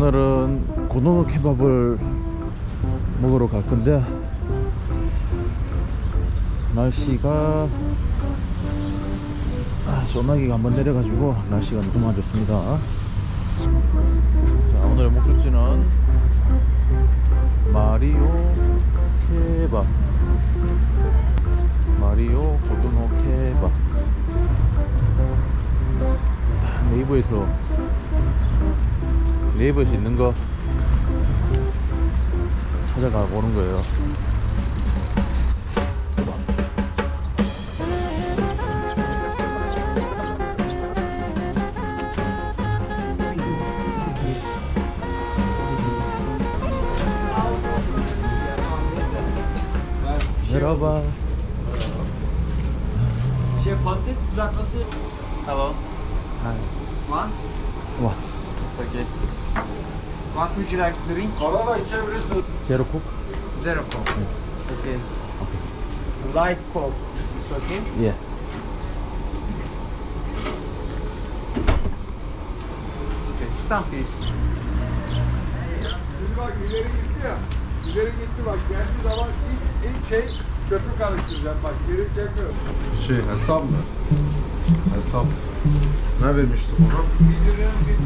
오늘은 고등어 케밥을 먹으러 갈 건데 날씨가 아, 소나기가 한번 내려가지고 날씨가 너무 안 좋습니다. 자, 오늘의 목적지는 마리오 케밥. 마리오 고등어 케밥. 네이버에서 네이버에서 있는 거 찾아가 보는 거예요. Merhaba. Şef patates kızartması. Hello. One? 와, It's okay. What would you like to drink? Arada içebilirsin. Zero Coke? Zero Coke. Okay. Light Coke. It's okay? Yeah. Okay, stamp please. Şimdi bak ileri gitti ya. İleri gitti bak. Geldiği zaman ilk, ilk şey köprü karıştıracağım. Bak geri çekmiyorum. Şey hesap mı? Hesap. Ne vermiştik ona? Bildiriyorum git.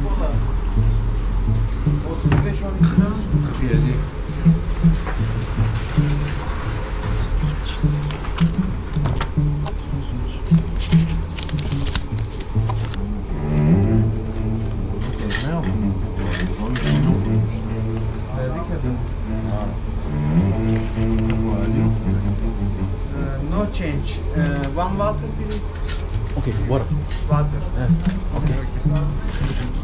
35 12'den 47. No change. Uh, one water, please. Okay, water. Water. Yeah. Okay. okay.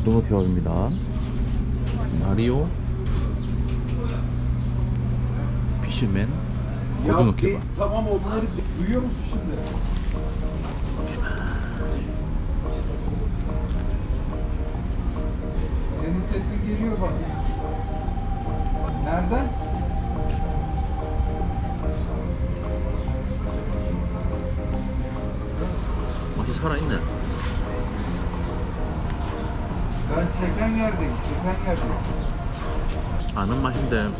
자, 고등어 케밥입니다. 마리오 피쉬맨 고등어 케밥. e? 맛이 살아있네. 아는 맛인데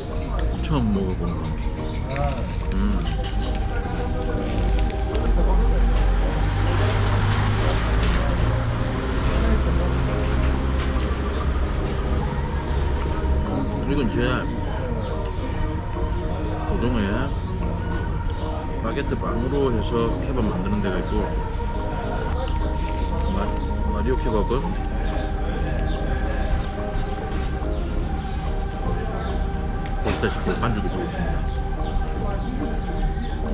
처음 먹어보는 거. 음. 이건 제 고등어에 바게트 빵으로 해서 케밥 만드는 데가 있고 마, 마리오 케밥은 보시다시피 반죽이 들어 있습니다.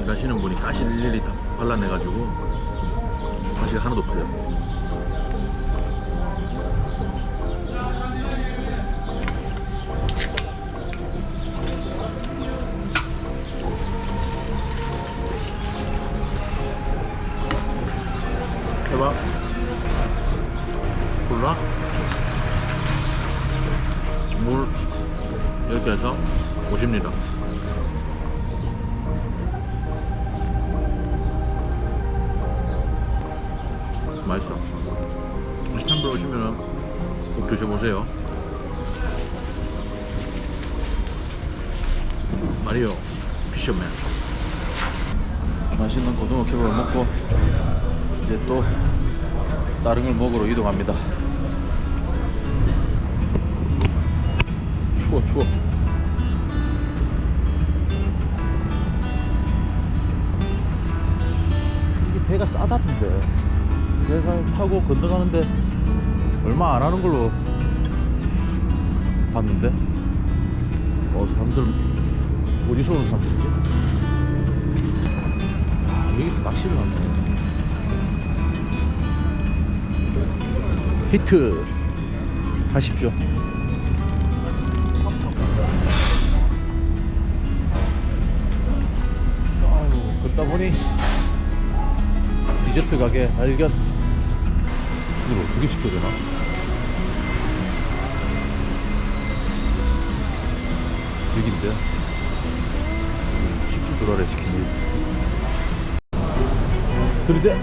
일하시는 분이 가시를 일일이 다 발라내가지고 맛이 하나도 없어요. 해봐. 50리터. 맛있어. 스탄불 오시면은 꼭 드셔보세요. 마리오 피셔맨. 맛있는 고등어 캡을 먹고 이제 또 다른 걸 먹으러 이동합니다. 추워 추워. 배가 싸다던데. 배가 타고 건너가는데 얼마 안 하는 걸로 봤는데 어 사람들 어디서 오는 사람들이지? 아 여기서 낚시를 하네 히트 하십시오 아유 걷다 보니 디저트 가게 발견 이걸 어떻게 시켜야 되나? 여긴데? 시킨 도라래 시키지. 들이대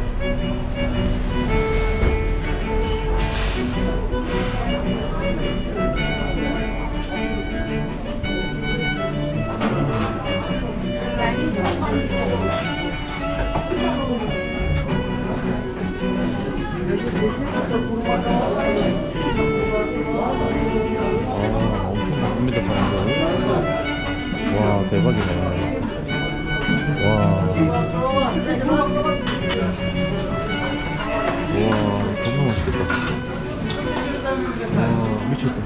아 엄청 바쁩니다 사람들 와 대박이네. 와 우와 정말 맛있겠다. 와 미쳤다.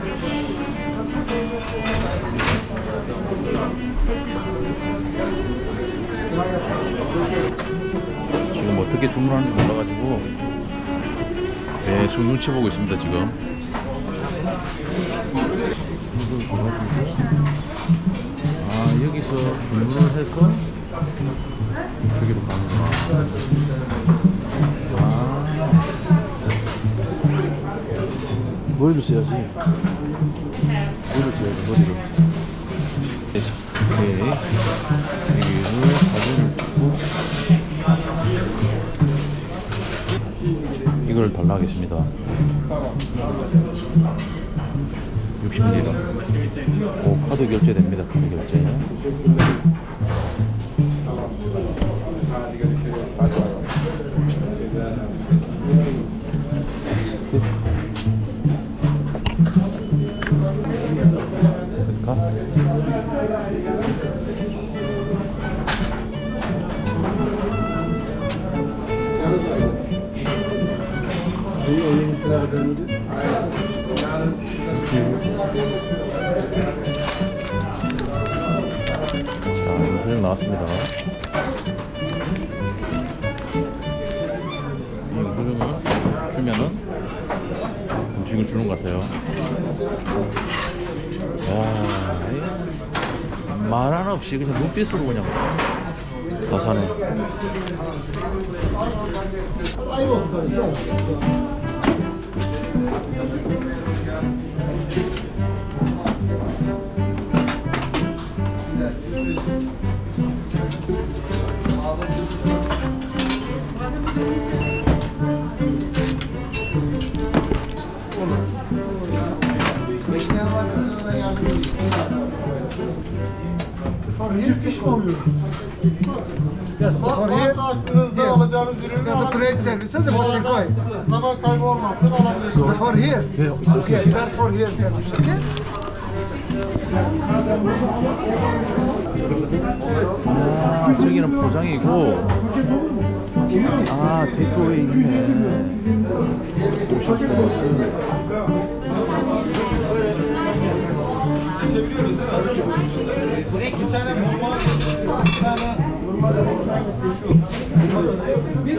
지금 어떻게 주문하는지 몰라가지고 계속 눈치 보고 있습니다 지금. 아 여기서 주문을 해서 저기로 가는구나 아 머리를 써야지 머리를 써야지 머리를 네 여기 이걸 달라 하겠습니다. 60ml 오 카드 결제됩니다 카드 결제 자 영수증 나왔습니다. 이 영수증을 주면은 음식을 주는 것 같아요. 말 하나 없이 그냥 눈빛으로 그냥 다 사네 Varsa aklınızda alacağınız ürünü alabilirsiniz. Bu arada zaman kaybı olmasın alabilirsiniz. For here. Okay, that for here service, okay? 아, 저기는 포장이고, 아, 테이크어웨이 있네. 오션 서비스. Bir tane normal, bir tane bir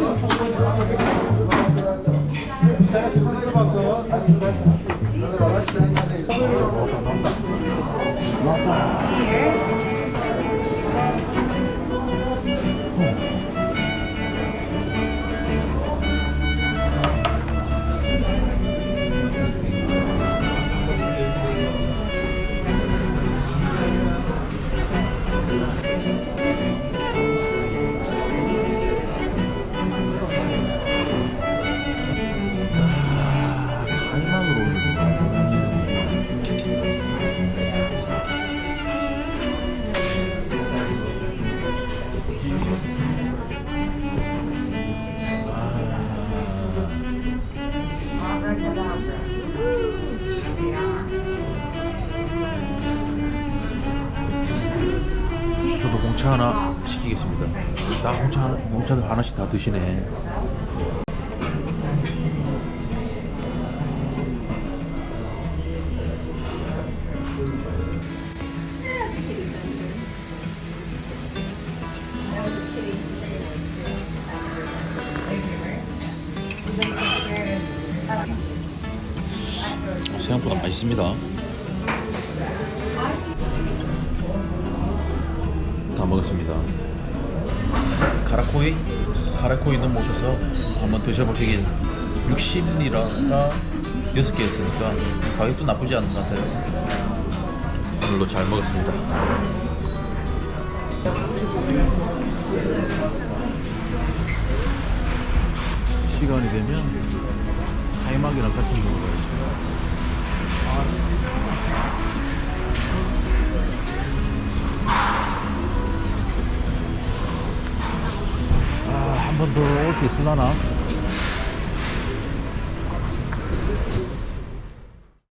홍차 하나 시키겠습니다. 나 홍차 홍차들 하나씩 다 드시네. 생각보다 맛있습니다. 먹었습니다. 카라코이 카라코이 넘어오셔서 한번 드셔보시길 60리라가 6개 였으니까 가격도 나쁘지 않은 것 같아요. 오늘도 잘 먹었습니다. 시간이 되면 하이막이랑 같이 먹어야죠. 한 번 더 올 수 있을라나?